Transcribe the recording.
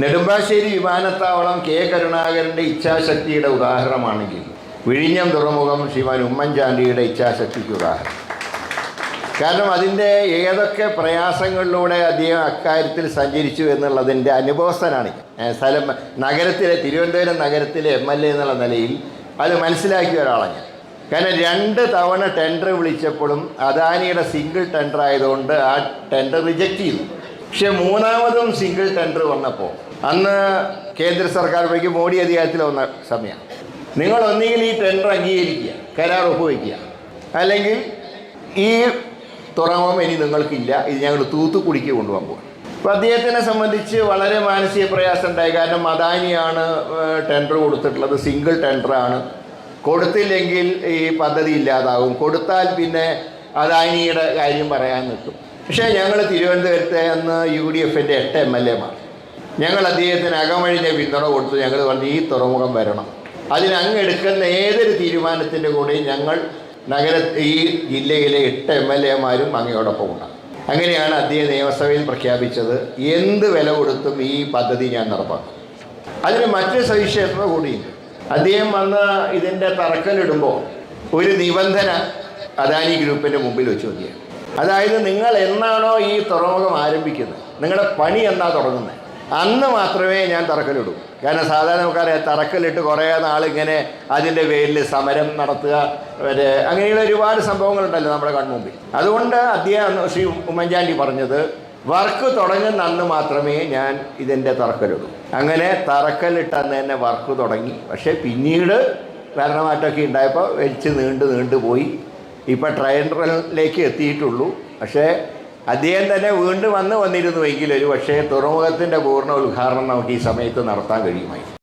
നെടുമ്പാശ്ശേരി വിമാനത്താവളം കെ കരുണാകരന്റെ ഇച്ഛാശക്തിയുടെ ഉദാഹരണമാണെങ്കിൽ വിഴിഞ്ഞം തുറമുഖം ശ്രീമാൻ ഉമ്മൻചാണ്ടിയുടെ ഇച്ഛാശക്തിക്ക് ഉദാഹരണം. കാരണം അതിന്റെ ഏതൊക്കെ പ്രയാസങ്ങളിലൂടെ അദ്ദേഹം അക്കാര്യത്തിൽ സഞ്ചരിച്ചു എന്നുള്ളതിന്റെ അനുഭവസ്ഥനാണ്. സ്ഥലം നഗരത്തിലെ തിരുവനന്തപുരം നഗരത്തിലെ എം എൽ എ എന്നുള്ള നിലയിൽ അത് മനസ്സിലാക്കിയ ഒരാളാണ് ഞാൻ. കാരണം രണ്ട് തവണ ടെൻഡർ വിളിച്ചപ്പോഴും അദാനിയുടെ സിംഗിൾ ടെൻഡർ ആയതുകൊണ്ട് ആ ടെൻഡർ റിജക്റ്റ് ചെയ്തു. പക്ഷെ മൂന്നാമതും സിംഗിൾ ടെൻഡർ വന്നപ്പോൾ അന്ന് കേന്ദ്ര സർക്കാർ വഴിക്ക് മോഡി അധികാരത്തിൽ വന്ന സമയമാണ് നിങ്ങൾ ഒന്നുകിൽ ഈ ടെൻഡർ അംഗീകരിക്കുക കരാർ ഒപ്പുവയ്ക്കുക. അല്ലെങ്കിൽ ഈ തുറമുഖം ഇനി നിങ്ങൾക്കില്ല ഇത് ഞങ്ങൾ തൂത്തുക്കുടിക്ക് കൊണ്ടുപോകാൻ പോകും അപ്പോൾ അദ്ദേഹത്തിനെ സംബന്ധിച്ച് വളരെ മാനസിക പ്രയാസം ഉണ്ടായി. കാരണം അദാനിയാണ് ടെൻഡർ കൊടുത്തിട്ടുള്ളത് സിംഗിൾ ടെൻഡറാണ് കൊടുത്തില്ലെങ്കിൽ ഈ പദ്ധതി ഇല്ലാതാകും. കൊടുത്താൽ പിന്നെ അദാനിയുടെ കാര്യം പറയാൻ നിൽക്കും. പക്ഷേ ഞങ്ങൾ തിരുവനന്തപുരത്തെ അന്ന് യു ഡി എഫിന്റെ എട്ട് എം എൽ എമാർ ഞങ്ങൾ അദ്ദേഹത്തിന് അകമഴിഞ്ഞ പിന്തുണ കൊടുത്തു. ഞങ്ങൾ പറഞ്ഞു ഈ തുറമുഖം വരണം. അതിന് അങ്ങ് എടുക്കുന്ന ഏതൊരു തീരുമാനത്തിന്റെ കൂടെയും ഞങ്ങൾ നഗര ഈ ജില്ലയിലെ എട്ട് എം എൽ എമാരും അങ്ങയോടൊപ്പം ഉണ്ടാകും അങ്ങനെയാണ് അദ്ദേഹം നിയമസഭയിൽ പ്രഖ്യാപിച്ചത്. എന്ത് വില കൊടുത്തും ഈ പദ്ധതി ഞാൻ നടപ്പാക്കും. അതിന് മറ്റൊരു സവിശേഷത കൂടിയുണ്ട്. അദ്ദേഹം വന്ന് ഇതിന്റെ തറക്കല്ലിടുമ്പോൾ ഒരു നിബന്ധന അദാനി ഗ്രൂപ്പിന്റെ മുമ്പിൽ വെച്ച് നോക്കിയാണ് അതായത് നിങ്ങൾ എന്നാണോ ഈ തുറമുഖം ആരംഭിക്കുന്നത്? നിങ്ങളുടെ പണി എന്നാ തുടങ്ങുന്നത്? അന്ന് മാത്രമേ ഞാൻ തറക്കല്ലിടൂ. കാരണം സാധാരണക്കാരെ തറക്കലിട്ട് കുറേ നാളിങ്ങനെ അതിന്റെ പേരിൽ സമരം നടത്തുക അങ്ങനെയുള്ള ഒരുപാട് സംഭവങ്ങളുണ്ടല്ലോ നമ്മുടെ കൺമുമ്പിൽ. അതുകൊണ്ട് അദ്ദേഹം ശ്രീ ഉമ്മൻചാണ്ടി പറഞ്ഞത് വർക്ക് തുടങ്ങുന്ന അന്ന് മാത്രമേ ഞാൻ ഇതിന്റെ തറക്കല്ലിടൂ. അങ്ങനെ തറക്കല്ലിട്ട് അന്ന് തന്നെ വർക്ക് തുടങ്ങി. പക്ഷേ പിന്നീട് ഭരണമാറ്റമൊക്കെ ഉണ്ടായപ്പോൾ വലിച്ച് നീണ്ട് നീണ്ടു പോയി. ഇപ്പോൾ ട്രയൻഡറിലേക്ക് എത്തിയിട്ടുള്ളൂ. പക്ഷേ അദ്ദേഹം തന്നെ വീണ്ടും വന്ന് വന്നിരുന്നുവെങ്കിൽ ഒരു പക്ഷേ തുറമുഖത്തിന്റെ പൂർണ ഉദ്ഘാടനം നമുക്ക് ഈ സമയത്ത് നടത്താൻ കഴിയുമായിരുന്നു.